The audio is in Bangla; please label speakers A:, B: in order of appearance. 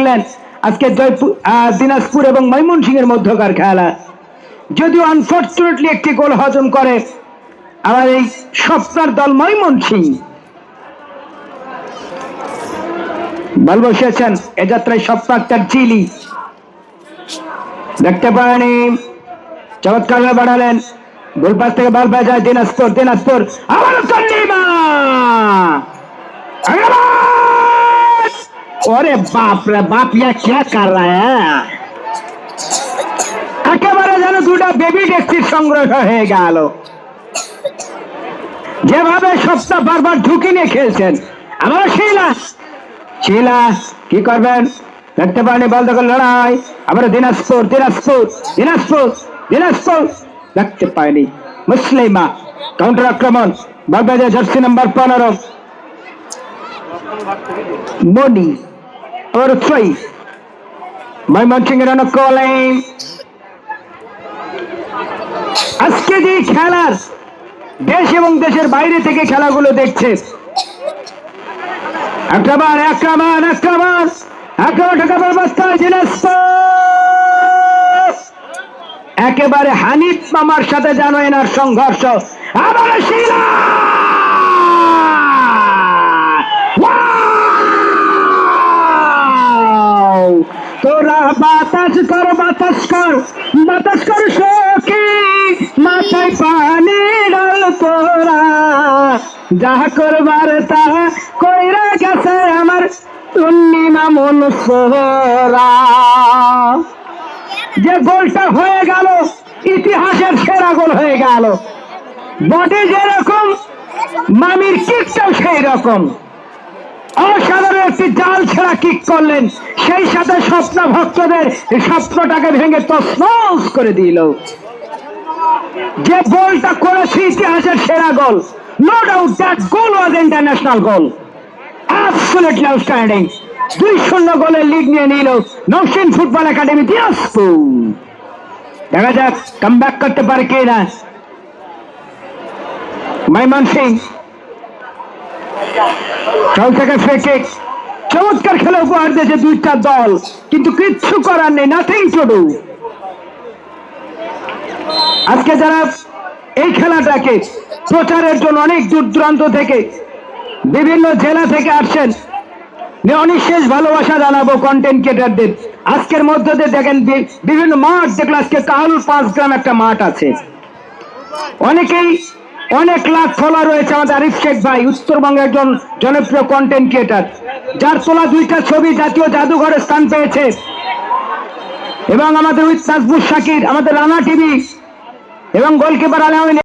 A: দেখলেন, আজকে জয়পুর দিনাজপুর এবং ময়মনসিংহের মধ্যকার খেলা। যদিও আনফর্চুনেটলি একটি গোল হজম করে আমার এই স্বপ্নার দল ময়মনসিংহ। বল বসিয়েছেন, এ যাত্রায় স্বপ্ন আক্তার চিলি দেখতে পারেনি। চমৎকার বাড়ালেন। গোলপাস থেকে বল পেয়ে যায় দিনাজপুর দিনাজপুর। আবার চন্ডিমা ওরে বাপ রে বাপ ইয়া क्या कर रहा है একেবারে যেন দুটা বেবি ডেক্সির সংগ্রহ হয়ে গেল যেভাবে সপ্তাহ বারবার ঝুঁকি নিয়ে খেলছেন আমার শিলা শিলা কি করবেন দেখতে পারেনি বল দেখো লড়াই আবার দিনাজপুর দিনাজপুর দিনাজপুর দিনাজপুর দেখতে পায়নি মুসলিমা কাউন্টার আক্রমণ বাগদাদে জার্সি নাম্বার পনেরো মনি ছয় ময়মনসিংহের অনেক কলেন আজকে যে খেলার দেশ এবং দেশের বাইরে থেকে খেলাগুলো দেখছে। একেবারে হানিফ মামার সাথে জানো এনার সংঘর্ষ। আবার তোরা বাতাস কর বাতাস কর বাতাস কর সখী। মাথায় পানি ডাল তোরা। যা করবার তা কইরা গেছে আমার পূর্ণিমা মন সোহরা যে গোলটা হয়ে গেল, ইতিহাসের সেরা গোল হয়ে গেল। বডি যেরকম, মামির কিকটাও সেই রকম একটি জাল ছেড়া কিক করলেন। সেই সাথে স্বপ্ন ভক্তদের স্বপ্নটাকে ভেঙে তসনস করে দিল। যে গোলটা করেছে ইতিহাসের সেরা goal no doubt that goal was international goal absolutely outstanding দুই শূন্য গোলের নিয়ে নিল নৌসিন ফুটবল একাডেমি দিনাজপুর। দেখা যাক কাম ব্যাক করতে পারে কে না। মাইমান সিং চল থেকে ফেকে চমৎকার খেলা উপহার দিয়েছে দুইটা দল, কিন্তু কিচ্ছু করার নেই নাথিং টু ডু আজকে যারা এই খেলাটাকে প্রচারের জন্য অনেক দূর দূরান্ত থেকে, বিভিন্ন জেলা থেকে আসছেন অনিঃশেষ ভালোবাসা জানাব কন্টেন্ট ক্রিয়েটারদের আজকের মধ্যে দেখেন বিভিন্ন মাঠ দেখল আজকে কাহালুর পাঁচ গ্রাম একটা মাঠ আছে। অনেকেই অনেক লাখ ফলোয়ার রয়েছে আমাদের আরিফ শেখ ভাই, উত্তরবঙ্গের একজন জনপ্রিয় কন্টেন্ট ক্রিয়েটার যার তোলা দুইটা ছবি জাতীয় জাদুঘরে স্থান পেয়েছে। এবং আমাদের উইথ নাজবুর শাকির, আমাদের রানা টিভি এবং গোলকিপার আলামিন